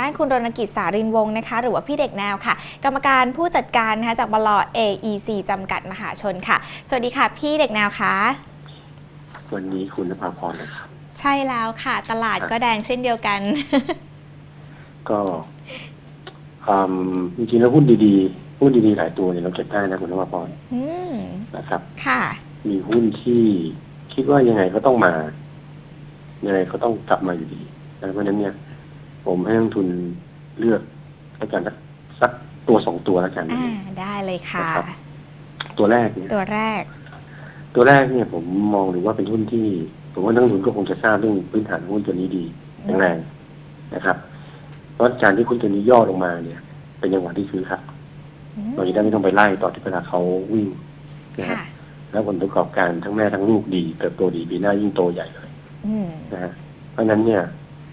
ด้านคุณรณกิจสารินวงศ์นะคะ หรือว่าพี่เด็กแนวค่ะ กรรมการผู้จัดการนะคะจากบล AEC จำกัดมหาชนค่ะ สวัสดีค่ะ พี่เด็กแนวคะวันนี้คุณนภาพรนะครับ ใช่แล้วค่ะ ตลาดก็แดงเช่นเดียวกัน ก็อืมจริงๆแล้วหุ้นดีๆหุ้นดีๆหลายตัวเนี่ยเราเก็บได้นะคุณนภาพรอืมนะครับ ค่ะ มีหุ้นที่คิดว่ายังไงก็ต้องมายังไงก็ต้องกลับมาอยู่ดีดังนั้นเนี่ย ผมให้นักลงทุนเลือกแล้วกันสักสักตัวสองตัวแล้วกัน อ่าได้เลยค่ะ นะครับ ตัวแรกเนี่ย ตัวแรก ตัวแรกเนี่ยผมมองดูว่าเป็นหุ้นที่ ผมว่านักลงทุนก็คงจะทราบเรื่องพื้นฐานหุ้นตัวนี้ดีแข็งแรงนะครับ เพราะการที่หุ้นตัวนี้ย่อลงมาเนี่ย เป็นจังหวะที่ซื้อครับอืมเราจะได้ไม่ต้องไปไล่ตอนที่เวลาเขาวิ่งนะฮะค่ะแล้วผลประกอบการทั้งแม่ทั้งลูกดีเติบโตดีปีหน้ายิ่งโตใหญ่เลยอืมนะฮะเพราะฉะนั้นเนี่ย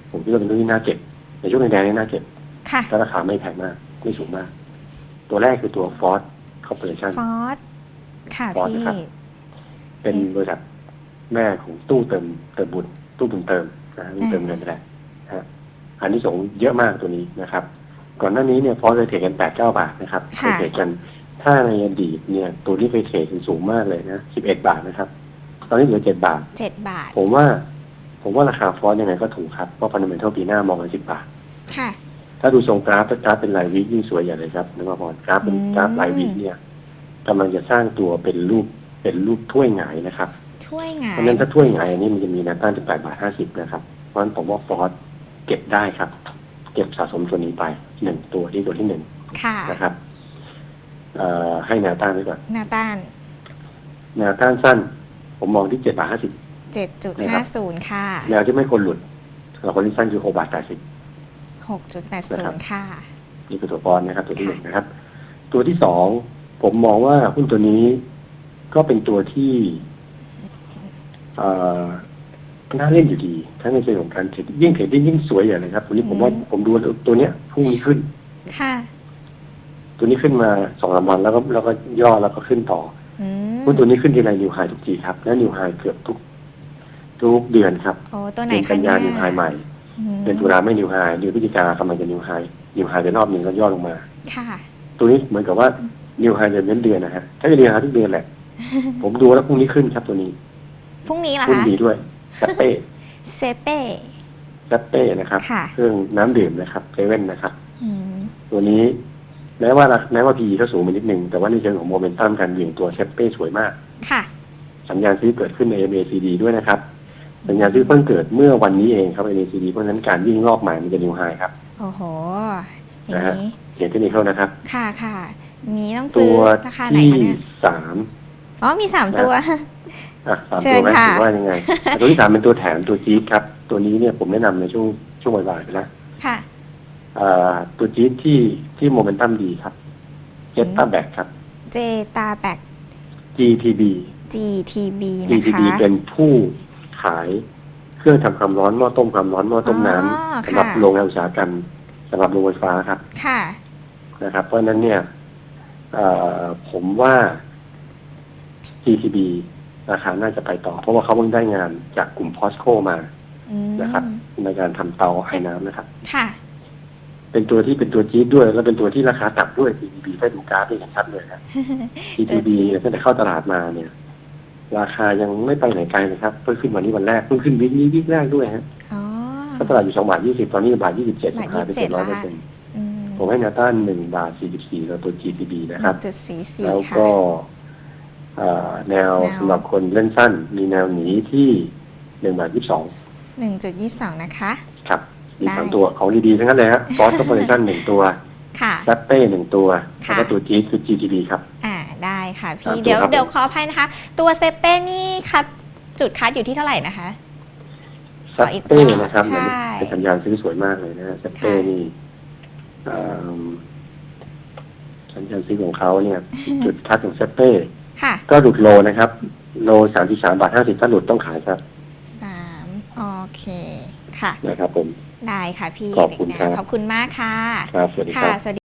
ผมคิดว่าเป็นเรื่องที่น่าเก็บ ในช่วงแดงๆนี่น่าเก็บค่ะถ้าราคาไม่แพงมาก ไม่สูงมาก ตัวแรกคือตัว Ford Corporation ฟอสค่ะ Ford พี่นะครับเป็นบริษัทแม่ของตู้เติมเติมบุญตู้บุญเติมนะฮะตู้เติมเงินนั่นแหละนะฮะอันนี้สงส์เยอะมากตัวนี้นะครับ ก่อนหน้านี้เนี่ยฟอสเคยเทรดกันแปดเก้าบาทนะครับเคยค่ะเทรดกันถ้าในอดีตเนี่ย ตัวที่เคยเทรดกันสูงมากเลยนะสิบเอ็ดบาทนะครับ ตอนนี้เหลือเจ็ดบาทเจ็ดบาท ผมว่า ผมว่าราคาฟอสยังไงก็ถูกครับ เพราะฟันเดเมนทัลปีหน้ามองกันสิบบาท ค่ะ ถ้าดูทรงกราฟถ้ากราฟเป็นรายวิยิ่งสวยอย่างเลยครับนึกว่าพรกราฟเป็นอืมกราฟรายวิเนี่ยกำลังจะสร้างตัวเป็นรูปเป็นรูปถ้วยหงายนะครับช่วยงาเพนราะฉะนั้นถ้าถ้วยหงายอันนี้มันจะมีแนวต้านที่แปดบาทห้าสิบนะครับ เพราะฉะนั้นผมว่าฟอสเก็บได้ครับ เก็บสะสมตัวนี้ไปหนึ่งตัวที่ตัวที่หนึ่งค่ะนะครับเอ่อให้แนวต้านไว้ก่อนหน้าต้านแนวต้านสั้น ผมมองที่เจ็ดบาทห้าสิบ เจ็ดจุดนะครัห้าบศูนย์ค่ะ แนวที่ไม่ควรหลุดสำหรับคนที่สั้นคือหกบาทแปดสิบหกจุดแปดนะศูครันบย์ค่ะ นี่คือตัวฟอนต์นะครับ ตัวที่หนึ่งนะครับ ตัวที่สองผมมองว่าหุ้นตัวนี้ก็เป็นตัวที่เอ่อน่าเล่นอยู่ดี ทั้งในเชิงของการเทรดยิ่งเทรดยิ่งยิ่งสวยอย่างไรครับวันนี้ผมว่าอืมผมดูตัวเนี้ยพรุ่งนี้ขึ้น ค่ะ ตัวนี้ขึ้นมาสองสามวันแล้วก็แล้วก็ย่อแล้วก็ขึ้นต่ออืมหุ้นตัวนี้ขึ้นทีไรนิวไฮทุกทีครับ และนิวไฮเกือบทุก ทุกเดือนครับโอ้ตัวไหนเดือนคะกันยาเนี่นิวไฮใหม่อืมเดือนตุลาไม่นิวไฮเดือนพฤศจิกากำลังจะนิวไฮนิวไฮไปรอบหนึ่งแล้วย่อลงมา ค่ะ ตัวนี้เหมือนกับว่านิวไฮเดือนเว้นเดือนนะฮะถ้าจะนิวไฮทุกเดือนแหละ ผมดูแล้วพรุ่งนี้ขึ้นครับตัวนี้พรุ่งนี้เหรอหุ้นคะดีด้วยแซปเป้เซเป้ แซปเป้นะครับ ค่ะ เครื่องน้ำดื่มนะครับเซเว่นนะครับ อืมตัวนี้แม้ว่าราแม้ว่า PE ก็สูงไปนิดนึง แต่ว่าในเชิงของโมเมนตัมการเหวี่ยงตัวแซปเป้สวยมาก ค่ะ สัญญาณซื้อเกิดขึ้นใน MACD ด้วยนะครับ สัญญาณซื้อเพิ่งเกิดเมื่อวันนี้เองครับ MACD เพราะฉะนั้นการวิ่งรอบใหม่มันจะนิวไฮครับ โอ้โหอย่างนะฮะนี้เขียนที่นี่เข้านะครับ ค่ะค่ะอย่างนี้ต้องตัซื้อวราคาไหนที่คะเนี่ยสามอ๋อมีสามตัว อะสามเชิตัวญไหมค่ะถือว่ายังไงแต่ตัวที่สามเป็นตัวแถมตัวจี๊ดครับ ตัวนี้เนี่ยผมแนะนำในช่วงช่วงบ่ายๆไปแล้วค่ะ อ่าตัวจี๊ดที่ที่โมเมนตัมดีครับเจ็ตตาแบกครับ เจตาแบก GTB GTB นะ GTB คะเป็นผู้ขายเครื่องทำความร้อนหม้อต้มความร้อนหม้อต้มน้ำอ๋อสำหรับค่ะโรงงานอุตสาหกรรมสำหรับโรงไฟฟ้าครับ ค่ะนะครับ เพราะฉะนั้นเนี่ยเอ่อผมว่า GTB ราคาน่าจะไปต่อ เพราะว่าเขาเพิ่งได้งานจากกลุ่มพอสโคมาอืมนะครับ ในการทำเตาไอ้น้ำนะครับ ค่ะ เป็นตัวที่เป็นตัวจี๊ดด้วย แล้วเป็นตัวที่ราคาต่ำด้วย GTB ถ้าดูกราฟนี่เห็นชัดเลยครับ GTB เนี่ยตั้งแต่เข้าตลาดมาเนี่ย ราคายังไม่ไปไหนไกลเลยครับเพิ่งขึ้นวันนี้วันแรกเพิ่งขึ้นวิกนี้วิกแรกด้วยฮะอ๋อถ้าตลาดอยู่สองบาทยี่สิบตอนนี้บาทยี่สิบเจ็ดบาทหายไปเจ็ดร้อยเปอร์27เซ็นต์อืมผมให้แนวต้านหนึ่งบาทสี่สิบสี่แล้วตัว GTB นะครับจุดสีสีแล้วค่ะก็เอ่อแนวแนวสำหรับคนเล่นสั้น มีแนวหนีที่หนึ่งบาทยี่สิบสองหนึ่งจุดยี่สิบสองนะคะ ครับ มีได้สามตัวของดีๆทั้งนั้นเลยฮะฟอสคอร์ปอเรชั่นหนึ่งตัวค่ะแซปเป้หนึ่งตัวค่ะแล้วก็ตัวจี๊ดคือ GTB ครับ อ่าได้ ค่ะครัพี่บเดี๋ยวครับ เดี๋ยวขออภัยนะคะ ตัวเซเป้นี่คัดจุดคัดอยู่ที่เท่าไหร่นะคะแซขอปอีกเป้รอบนะครับใช่ เป็นสัญญาณซื้อสวยมากเลยนะฮะแซปเป้ค่ะนี่เอิ่มสัญญาณซื้อของเขาเนี่ย จุดคัดของแซปเป้ ค่ะก็หลุดโลนะครับ โลสามสิบสามบาทห้าสิบถ้าหลุดต้องขายครับสามโอเคค่ะ นะครับผม ได้ค่ะพี่ขอบคุณเด็กครัแนวบขอบคุณมากค่ะครับ สวัสดีคค่ะรับ สวัสดี